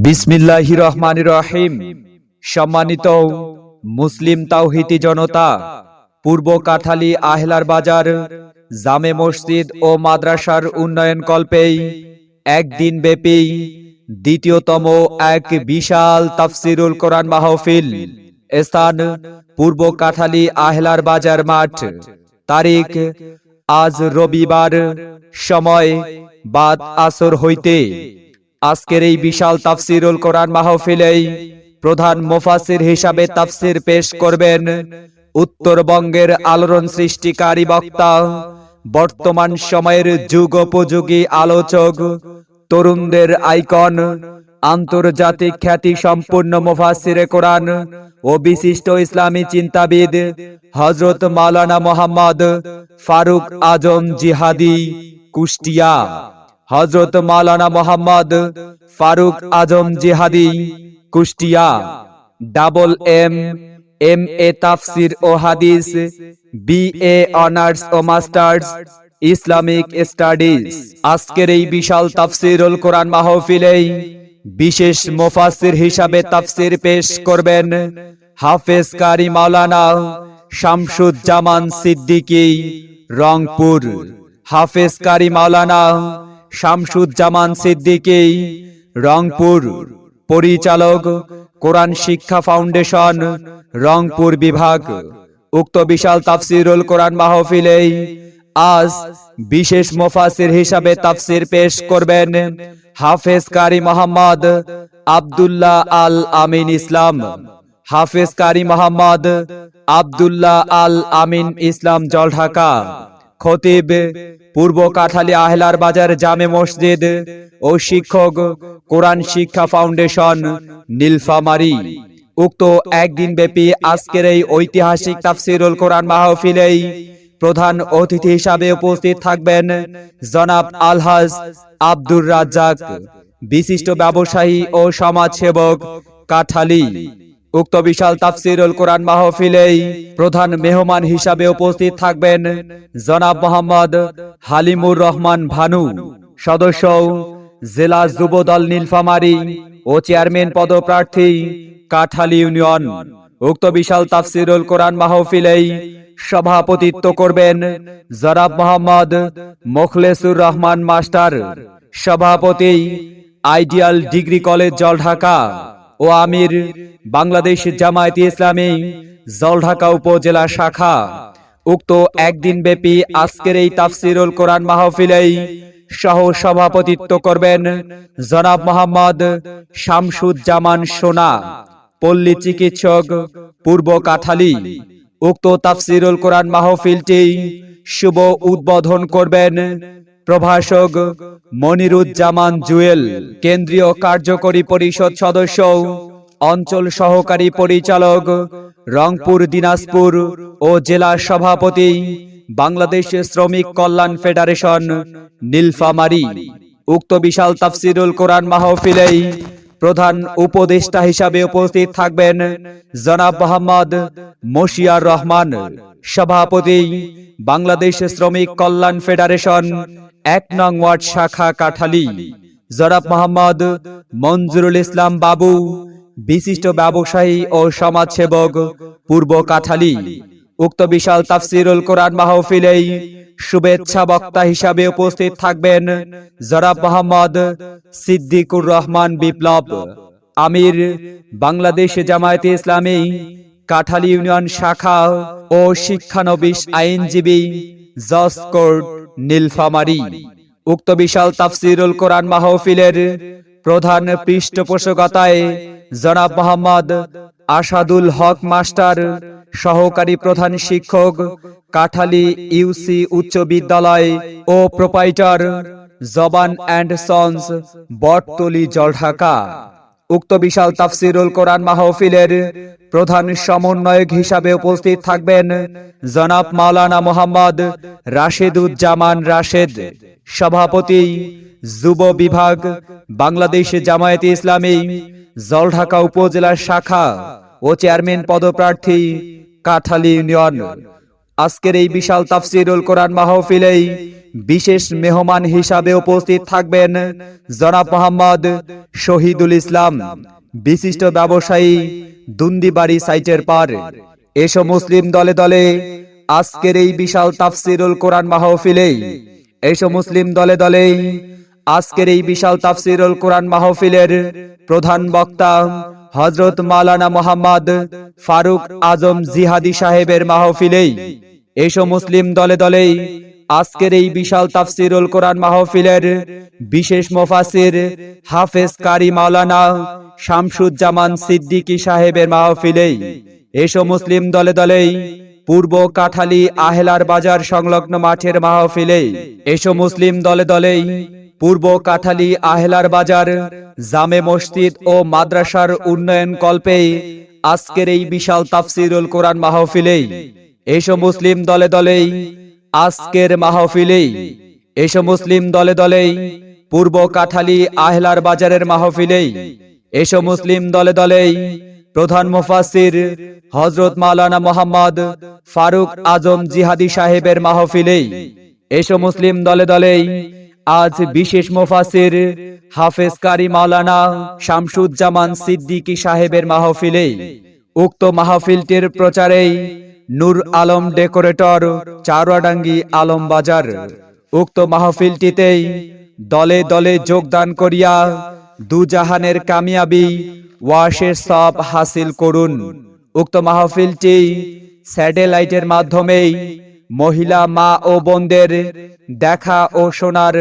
বিসমিল্লাহ রহমান রহিম। সম্মানিত মুসলিম তাওহিতি জনতা, পূর্ব কাঠালি আহলার বাজার, জামে মসজিদ ও মাদ্রাসার উন্নয়ন কল্পেই একদিন ব্যাপী দ্বিতীয়তম এক বিশাল তাফসিরুল কোরআন মাহফিল স্থান পূর্ব কাঠালি আহলার বাজার মাঠ। তারিখ আজ রবিবার, সময় বাদ আসর হইতে। আজকের এই বিশাল তাফসিরুল কোরআন মাহফিলেই প্রধান মুফাসির হিসাবে তাফসির পেশ করবেন উত্তরবঙ্গের আলোড়ন সৃষ্টিকারী বক্তা, বর্তমান সময়ের যুগোপযোগী আলোচক, তরুণদের আইকন, আন্তর্জাতিক খ্যাতি সম্পূর্ণ মুফাসিরে কোরআন ও বিশিষ্ট ইসলামী চিন্তাবিদ হজরত মাওলানা মোহাম্মদ ফারুক আজম জিহাদি কুষ্টিয়া। হজরত মাওলানা Mohammad Faruk Azam Jihadi, Kushtia. Double M M A তাফসির ও হাদিস, বি এ অনার্স ও মাস্টার্স, ইসলামিক স্টাডিজ। আজকের এই বিশাল তাফসিরুল কোরআন মাহফিলেই বিশেষ মুফাসির হিসাবে তাফসির পেশ করবেন হাফেজ কারি মাওলানা শামসুজ্জামান সিদ্দিকী, রংপুর। হাফেজ কারি মাওলানা শামসুজ্জামান সিদ্দিকী, রংপুর পরিচালক, কোরআন শিক্ষা ফাউন্ডেশন, রংপুর বিভাগ। উক্ত বিশাল তাফসিরুল কোরআন মাহফিলেই আজ বিশেষ মুফাসির হিসাবে তাফসির পেশ করবেন হাফেজ কারি মোহাম্মদ আব্দুল্লাহ আল আমিন ইসলাম। হাফেজ কারি মোহাম্মদ আব্দুল্লাহ আল আমিন ইসলাম, জলঢাকা। খতিব পূর্ব কাঠালী আহলার বাজার জামে মসজিদ ও শিক্ষক কোরআন শিক্ষা ফাউন্ডেশন নীলফামারি। উক্ত একদিন ব্যাপী আজকের এই ঐতিহাসিক তাফসিরুল কোরআন মাহফিলেই প্রধান অতিথি হিসাবে উপস্থিত থাকবেন জনাব আলহাজ আব্দুর রাজ্জাক, বিশিষ্ট ব্যবসায়ী ও সমাজসেবক কাঠালী। উক্ত বিশাল তাফসিরুল কোরআন মাহফিলেই প্রধান মেহমান হিসাবে উপস্থিত থাকবেন জনাব মোহাম্মদ হালিমুর রহমান ভানু, সদস্য জেলা যুবদল নীলফামারী ও চেয়ারম্যান পদপ্রার্থী কাঠালী ইউনিয়ন। উক্ত বিশাল তাফসিরুল কোরআন মাহফিলেই সভাপতিত্ব করবেন জনাব মোহাম্মদ মোখলেসুর রহমান মাস্টার, সভাপতি আইডিয়াল ডিগ্রি কলেজ জলঢাকা। ও আমির, বাংলাদেশ জামায়াতি ইসলামী, জলঢাকা উপজেলা শাখা। উক্ত একদিন ব্যাপী আজকের এই তাফসিরুল কোরআন মাহফিলেই সহ সভাপতিত্ব করবেন জনাব মোহাম্মদ শামসুজ্জামান সোনা, পল্লী চিকিৎসক পূর্ব কাঠালী। উক্ত তাফসিরুল কোরআন মাহফিলটি শুভ উদ্বোধন করবেন প্রভাষক মনিরুজ্জামান জুয়েল, কেন্দ্রীয় কার্যকরী পরিষদ সদস্য, অঞ্চল সহকারী পরিচালক, রংপুর, দিনাজপুর ও জেলা সভাপতি, বাংলাদেশ শ্রমিক কল্যাণ ফেডারেশন, নীলফামারী। উক্ত বিশাল তাফসিরুল কোরআন মাহফিলেই প্রধান উপদেষ্টা হিসাবে উপস্থিত থাকবেন জনাব মোহাম্মদ মশিয়ার রহমান। সভাপতি, বাংলাদেশ শ্রমিক কল্যাণ ফেডারেশন, এক নং ওয়ার্ড শাখা কাঠালি, জনাব মোহাম্মদ মঞ্জুরুল ইসলাম বাবু, বিশিষ্ট ব্যবসায়ী ও সমাজসেবক, পূর্ব কাঠালি। উক্ত বিশাল তাফসিরুল কোরআন মাহফিলেই শুভেচ্ছা বক্তা হিসাবে উপস্থিত থাকবেন জনাব মোহাম্মদ সিদ্দিকুর রহমান বিপ্লব, আমির, বাংলাদেশ জামায়াতে ইসলামী কাঠালী ইউনিয়ন শাখা ও শিক্ষানবিশ আইনজীবী জজ কোর্ট নীলফামারী। উক্ত বিশাল তাফসিরুল কোরআন মাহফিলের প্রধান পৃষ্ঠপোষকতায় জনাব মোহাম্মদ আসাদুল হক মাস্টার, সহকারী প্রধান শিক্ষক, কাঠালি ইউসি উচ্চ বিদ্যালয় ও proprietor, Joban and sons, Botoli, Jaldhaka. উক্ত বিশাল তাফসিরুল কোরআন মাহফিলের প্রধান সমন্বয়ক হিসাবে উপস্থিত থাকবেন জনাব মাওলানা মোহাম্মদ রাশেদুজ্জামান রাশেদ, সভাপতি, যুব বিভাগ, বাংলাদেশ জামায়াতে ইসলামী, জলঢাকা উপজেলার শাখা ও চেয়ারম্যান পদপ্রার্থী কাঠালি ইউনিয়ন। আজকের এই বিশাল তাফসিরুল কোরআন মাহফিলেই বিশেষ মেহমান হিসাবে উপস্থিত থাকবেন জনাব মোহাম্মদ শহীদুল ইসলাম, বিশিষ্ট ব্যবসায়ী দুন্দিবাড়ি সাইটের পার। এসো মুসলিম দলে দলে আজকের এই বিশাল তাফসিরুল কোরআন মাহফিলেই এসো মুসলিম দলে দলে আজকের এই বিশাল তাফসিরুল কোরআন মাহফিলের প্রধান বক্তা হজরত মালানা মোহাম্মদ ফারুক আজম জিহাদি সাহেবের মাহফিলেই। এসো মুসলিম দলে দলেই আজকের এই বিশাল তাফসিরুল কোরআন মাহফিলের বিশেষ মোফাসির হাফেজ কারি মাওলানা শামসুজ্জামান সিদ্দিকী সাহেবের মাহফিলেই এসো মুসলিম দলে দলেই পূর্ব কাঠালি আহেলার বাজার সংলগ্ন মাঠের মাহফিলেই এসো মুসলিম দলে দলেই পূর্ব কাঠালি আহেলার বাজার জামে মসজিদ ও মাদ্রাসার উন্নয়ন কল্পে আজকের এই বিশাল তাফসিরুল কোরআন মাহফিলেই এসো মুসলিম দলে দলেই আজকের মাহফিলেই, এসো মুসলিম দলে দলেই, পূর্ব কাঠালি আহলার বাজারের মাহফিলেই, এসো মুসলিম দলে দলেই, প্রধান মুফাসির হজরত মাওলানা মোহাম্মদ ফারুক আজম জিহাদি সাহেবের মাহফিলেই, এসো মুসলিম দলে দলেই, আজ বিশেষ মুফাসির হাফেজ কারি মাওলানা শামসুজ্জামান সিদ্দিকী সাহেবের মাহফিলেই, উক্ত মাহফিলটির প্রচারেই নূর আলম ডেকোরেটর, চারুয়াডাঙ্গি আলম বাজার। উক্ত মাহফিলটিতেই দলে দলে যোগদান করিয়া দুজাহানের কামিয়াবি ওয়াশের সব হাসিল করুন। উক্ত মাহফিলটি স্যাটেলাইটের মাধ্যমেই মহিলা, মা ও বোনদের দেখা ও শোনার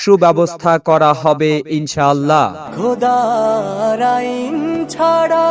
সুব্যবস্থা করা হবে ইনশাআল্লাহ। ছাড়া